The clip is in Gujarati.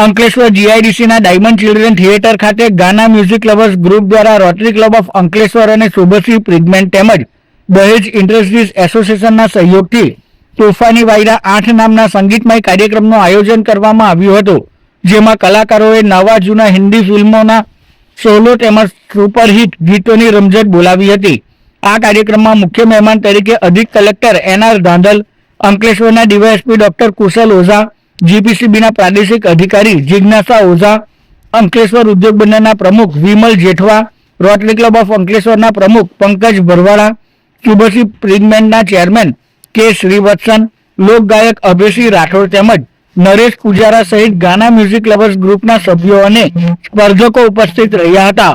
અંકલેશ્વર જીઆઈડીસીના ડાયમંડ ચિલ્ડ્રન થિયેટર ખાતે ગાના મ્યુઝિક લવર્સ ગ્રુપ દ્વારા રોટરી ક્લબ ઓફ અંકલેશ્વર અને શુભશ્રી પ્રિગમેન્ટ તેમજ દહેજ ઇન્ડસ્ટ્રીઝ એસોસિએશનના સહયોગથી તોફાની વાયરા આઠ નામના સંગીતમય કાર્યક્રમનું આયોજન કરવામાં આવ્યું હતું, જેમાં કલાકારોએ નવા જૂના હિન્દી ફિલ્મોના સોલો તેમજ સુપરહિટ ગીતોની રમઝટ બોલાવી હતી. આ કાર્યક્રમમાં મુખ્ય મહેમાન તરીકે અધિક કલેક્ટર એન આર ધાંધલ, અંકલેશ્વરના ડીવાયએસપી ડોક્ટર કુશલ ઓઝા જીપીસીબીના પ્રાદેશિક અધિકારી જિજ્ઞાસા ઓઝા, અંકલેશ્વર ઉદ્યોગ બંદરના પ્રમુખ Vimal Jethwa, rotary club of અંકલેશ્વરના પ્રમુખ પંકજ ભરવાડા ક્યુબસી પ્રિગમેન્ટના ચેરમેન કે શ્રીવત્સન લોકગાયક અભયસિંહ રાઠોડ તેમજ નરેશ પૂજારા સહિત ગાના મ્યુઝિક લવર્સ ગ્રુપના સભ્યો અને સ્પર્ધકો ઉપસ્થિત રહ્યા હતા.